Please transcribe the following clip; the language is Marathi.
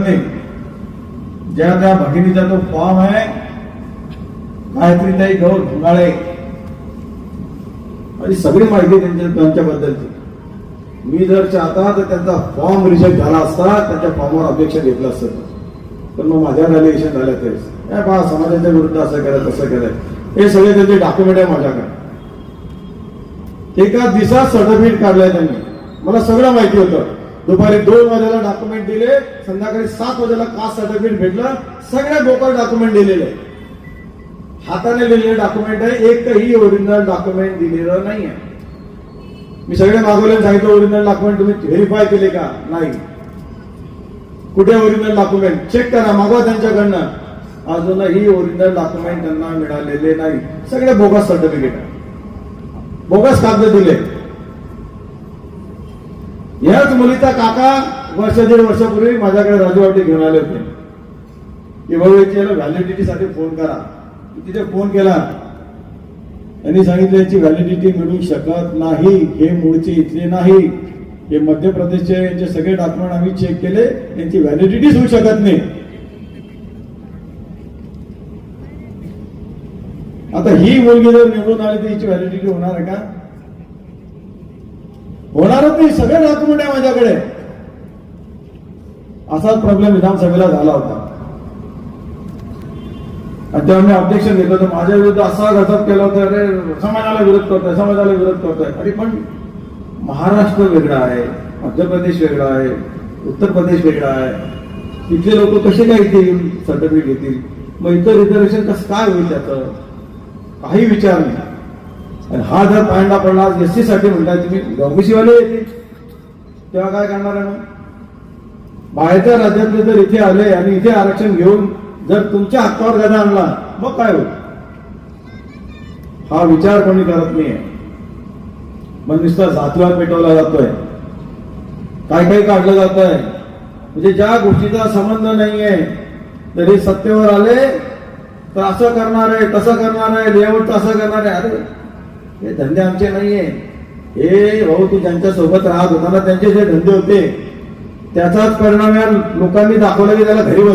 नाही ज्या त्या भगिनीचा तो फॉर्म आहे गायत्रीताई गौर धुंगाळे आणि सगळी माहिती त्यांच्या त्यांच्याबद्दलची मी जर चाहता तर त्यांचा फॉर्म रिजेक्ट झाला असता त्यांच्या फॉर्मवर अपेक्षा घेतलं असतं. पण मग माझ्या व्हॅल्युएशन झाल्या तेच काय बा समाजाच्या विरुद्ध असं केलं तसं केलं. हे सगळे त्यांचे डॉक्युमेंट आहे माझ्याकडे. एका दिवसात सर्टिफिकेट काढलंय त्यांनी. मला सगळं माहिती होतं. दुपारी दोन वाजेला डॉक्युमेंट दिले संध्याकाळी सात वाजेला कास्ट सर्टिफिकेट भेटलं सगळे बोकड डॉक्युमेंट दिलेले. हाताने लिहिलेले डॉक्युमेंट आहे एकही ओरिजिनल डॉक्युमेंट दिलेलं नाही आहे मी सगळे मागवले सांगितलं ओरिजिनल डॉक्युमेंट तुम्ही व्हेरीफाय केले का? नाही. कुठे ओरिजिनल डॉक्युमेंट चेक करा मागवा त्यांच्याकडनं. अजूनही ओरिजिनल डॉक्युमेंट त्यांना मिळालेले नाही. सगळे बोगस सर्टिफिकेट बोगस कागद दिले. याच मुलीचा काका वर्ष दीड वर्षापूर्वी माझ्याकडे राजूवाटी घेऊन आले होते. की भाऊ याची व्हॅलिडिटीसाठी फोन करा. तिथे फोन केला. त्यांनी सांगितलं याची व्हॅलिडिटी मिळू शकत नाही. हे मूळचे इथले नाही. हे मध्य प्रदेशचे यांचे सगळे डॉक्युमेंट आम्ही चेक केले. यांची व्हॅलिडिटीच होऊ शकत नाही. आता ही मुलगी जर निवडून आली तर हिची व्हॅलिडिटी होणार आहे का? होणारच नाही सगळे डॉक्युमेंट आहे माझ्याकडे. असाच प्रॉब्लेम विधानसभेला झाला होता. आणि तेव्हा मी ऑब्जेक्शन घेतलं होतं. माझ्या विरुद्ध असा घटक केला होता अरे समाजाला विरोध करतोय समाजाला विरोध करतोय. अरे पण महाराष्ट्र वेगळा आहे मध्य प्रदेश वेगळा आहे उत्तर प्रदेश वेगळा आहे. तिथले लोक कसे काय येतील? सर्टिफिकेट घेतील. मग इतर रिझर्वेशन कसं काय होईल त्याचं? काही विचार नाही. आणि हा जर पायंडा पडला एस सी साठी म्हणताय तुम्ही ओबीसीवाले तेव्हा काय करणार आहे मग? बाहेरच्या राज्यातले जर इथे आले आणि इथे आरक्षण घेऊन जर तुमच्या हक्कावर गदा आणला मग काय होईल? हा विचार कोणी करत नाहीये. मग नुसता जातीवाद पेटवला जातोय. काय काय काढलं जात आहे म्हणजे ज्या गोष्टीचा संबंध नाहीये तरी सत्तेवर आले तर असं करणार आहे तसं करणार आहे लेआउट तसं करणार आहे. अरे हे धंदे आमचे नाहीये. हे भाऊ तू ज्यांच्या सोबत राहत होता ना त्यांचे जे धंदे होते त्याचाच परिणाम या लोकांनी दाखवला की त्याला घरी बसून